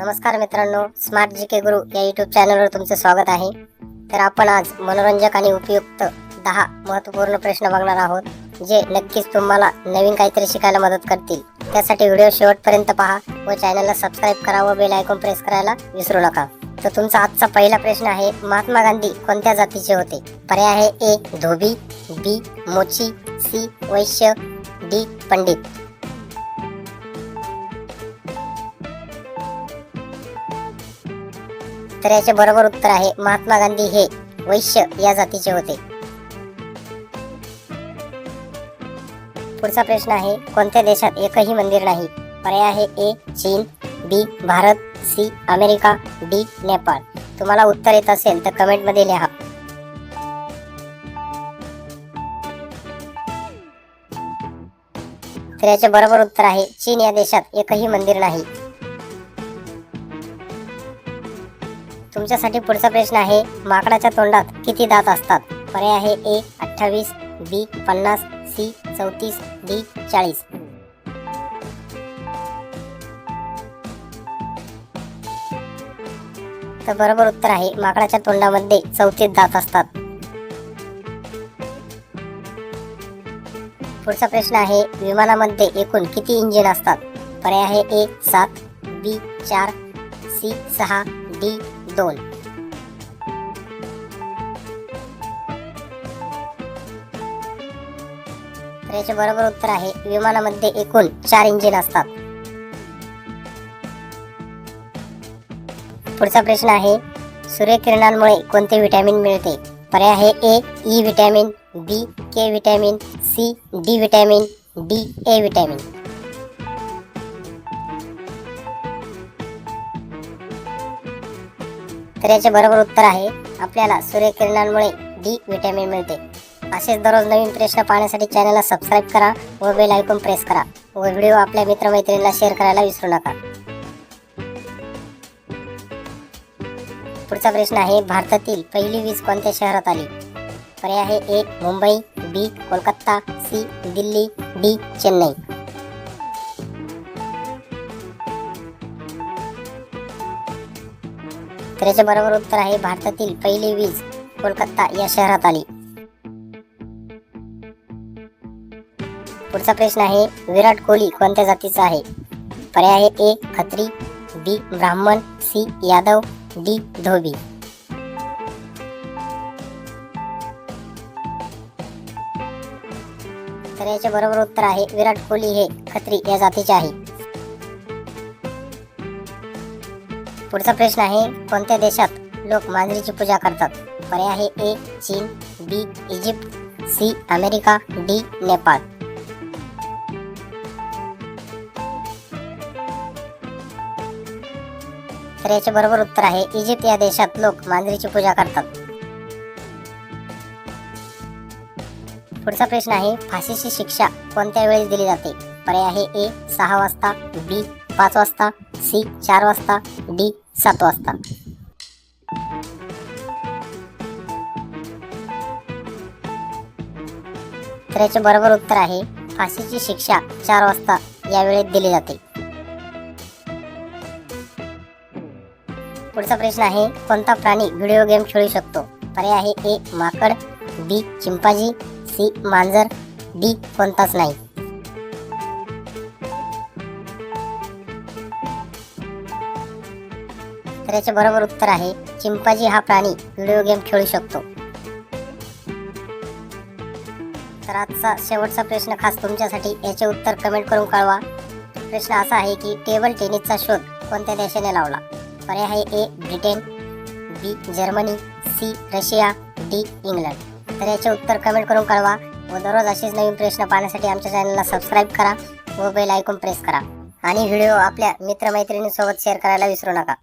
नमस्कार मित्रांनो स्मार्ट जी के गुरु या युट्यूब चॅनलवर तुमचे स्वागत आहे. तर आपण आज मनोरंजक आणि उपयुक्त दहा महत्त्वपूर्ण प्रश्न बघणार आहोत जे नक्कीच तुम्हाला नवीन काहीतरी शिकायला मदत करतील. त्यासाठी व्हिडिओ शेवटपर्यंत पहा व चॅनलला सबस्क्राईब करा व बेल आयकॉन प्रेस करायला विसरू नका. तर तुमचा आजचा पहिला प्रश्न आहे महात्मा गांधी कोणत्या जातीचे होते? पर्याय आहे ए धोबी बी मोची सी वैश्य डी पंडित. तर याचे बरोबर उत्तर आहे. महात्मा गांधी हे वैश्य या जातीचे होते. पुढचा प्रश्न आहे कोणत्या देशात एकही मंदिर नाही? पर्याय आहे ए चीन B Bharat C America D Nepal. तुम्हाला उत्तर येत असेल तर कमेंटमध्ये लिहा. तर याचे बरोबर उत्तर आहे चीन या देशात एकही मंदिर नाही. तुमच्यासाठी पुढचा प्रश्न आहे माकडाच्या तोंडात किती दात असतात? पर्याय आहे ए अठ्ठावीस बी पन्नास सी चौतीस डी चाळीस. तर बरोबर उत्तर आहे माकडाच्या तोंडामध्ये चौतीस दात असतात. पुढचा प्रश्न आहे विमानामध्ये एकूण किती इंजिन असतात? पर्याय आहे ए सात बी चार सी सहा डी दोन तर याचे बरोबर उत्तर आहे. विमानामध्ये एकूण चार इंजिन असतात. पुढचा प्रश्न आहे सूर्यकिरणांमुळे कोणते व्हिटॅमिन मिळते? पर्याय आहे A E vitamin B K vitamin C D vitamin D A vitamin तर याचे बरोबर उत्तर आहे आपल्याला सूर्यकिरणांमुळे डी व्हिटॅमिन मिळते. असेच दररोज नवीन प्रश्न पाहण्यासाठी चॅनलला सबस्क्राईब करा व बेल आयकॉन प्रेस करा. व व्हिडिओ आपल्या मित्रमैत्रिणींना शेअर करायला विसरू नका. पुढचा प्रश्न आहे भारतातील पहिली वीज कोणत्या शहरात आली? पर्याय आहे A Mumbai B Kolkata C Delhi D Chennai. तर याचे बरोबर उत्तर आहे. भारतातील पहिली वीज कोलकाता या शहरात आली. पुढचा प्रश्न आहे विराट कोहली कोणत्या जातीचा आहे? पर्याय आहे ए खत्री बी ब्राह्मण सी यादव डी धोबी. तर याचे बरोबर उत्तर आहे विराट कोहली हे खत्री या जातीचे आहे. पुढचा प्रश्न आहे कोणत्या देशात लोक मांजरीची पूजा करतात? पर्याय आहे ए चीन B Egypt C America D Nepal. तर याचे बरोबर उत्तर आहे इजिप्त या देशात लोक मांजरीची पूजा करतात. पुढचा प्रश्न आहे फाशीची शिक्षा कोणत्या वेळेस दिली जाते? पर्याय आहे ए सहा वाजता बी पाच वाजता सी चार वाजता डी सात वाजता. तर याचे बरोबर उत्तर आहे फाशीची शिक्षा चार वाजता या वेळेत दिली जाते. पुढचा प्रश्न आहे कोणता प्राणी व्हिडिओ गेम खेळू शकतो? पर्याय आहे ए माकड बी चिंपाजी सी मांजर डी कोणताच नाही. तर याचे बरोबर उत्तर आहे चिंपाजी हा प्राणी व्हिडिओ गेम खेळू शकतो. तर आजचा शेवटचा प्रश्न खास तुमच्यासाठी याचे उत्तर कमेंट करून कळवा. प्रश्न असा आहे की टेबल टेनिसचा शोध कोणत्या देशाने लावला? पर्याय आहे A Britain B Germany C Russia D England तर याचे उत्तर कमेंट करून कळवा. व दररोज असेच नवीन प्रश्न पाहण्यासाठी आमच्या चॅनलला सबस्क्राईब करा व बेल आयकॉन प्रेस करा. आणि व्हिडिओ आपल्या मित्रमैत्रिणींसोबत शेअर करायला विसरू नका.